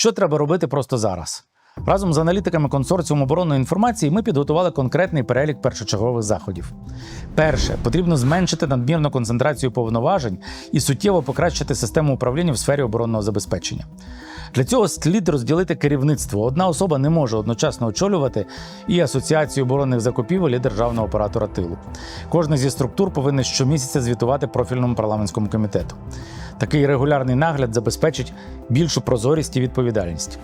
Що треба робити просто зараз? Разом з аналітиками консорціуму оборонної інформації ми підготували конкретний перелік першочергових заходів. Перше, потрібно зменшити надмірну концентрацію повноважень і суттєво покращити систему управління в сфері оборонного забезпечення. Для цього слід розділити керівництво. Одна особа не може одночасно очолювати і асоціацію оборонних закупівель і державного оператора тилу. Кожна зі структур повинна щомісяця звітувати профільному парламентському комітету. Такий регулярний нагляд забезпечить більшу прозорість і відповідальність.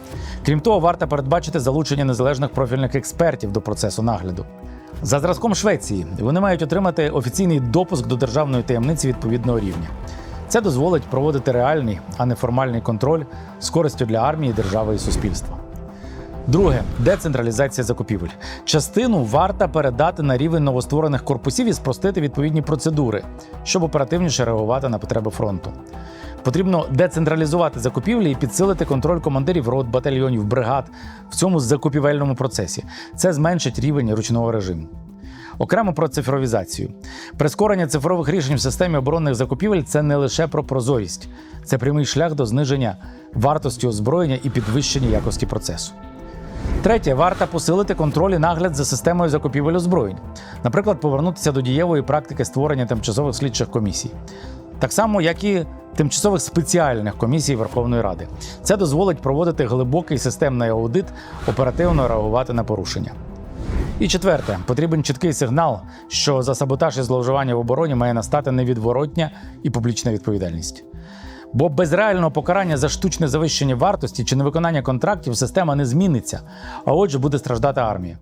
Крім того, варто передбачити залучення незалежних профільних експертів до процесу нагляду. За зразком Швеції вони мають отримати офіційний допуск до державної таємниці відповідного рівня. Це дозволить проводити реальний, а не формальний контроль з користю для армії, держави і суспільства. Друге децентралізація закупівель. Частину варто передати на рівень новостворених корпусів і спростити відповідні процедури, щоб оперативніше реагувати на потреби фронту. Потрібно децентралізувати закупівлі і підсилити контроль командирів рот, батальйонів, бригад в цьому закупівельному процесі. Це зменшить рівень ручного режиму. Окремо про цифровізацію. Прискорення цифрових рішень в системі оборонних закупівель це не лише про прозорість, це прямий шлях до зниження вартості озброєння і підвищення якості процесу. Третє, варто посилити контроль і нагляд за системою закупівель озброєнь. Наприклад, повернутися до дієвої практики створення тимчасових слідчих комісій. Так само, як і тимчасових спеціальних комісій Верховної Ради. Це дозволить проводити глибокий системний аудит, оперативно реагувати на порушення. І четверте, потрібен чіткий сигнал, що за саботаж і зловживання в обороні має настати невідворотня і публічна відповідальність. Бо без реального покарання за штучне завищення вартості чи невиконання контрактів система не зміниться, а отже, буде страждати армія.